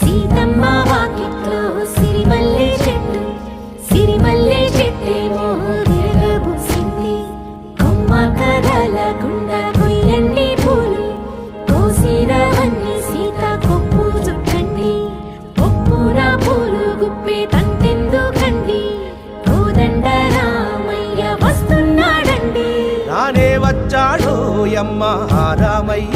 సీతమ్మ వాకిట్లో సిరిమల్లె చెట్టు సిరిమల్లె చెట్టేమో విరగబూసింది కొమ్మ కదలకుండా కొయ్యండి పూలు కోసిరవన్నీ సీత కొప్పు చుట్టండి. కొప్పున పూలు గుప్పే తంతెందుకండి కోదండ రామయ్య వస్తున్నాడండి. రానే వచ్చాడో యమ్మ రామయ్య.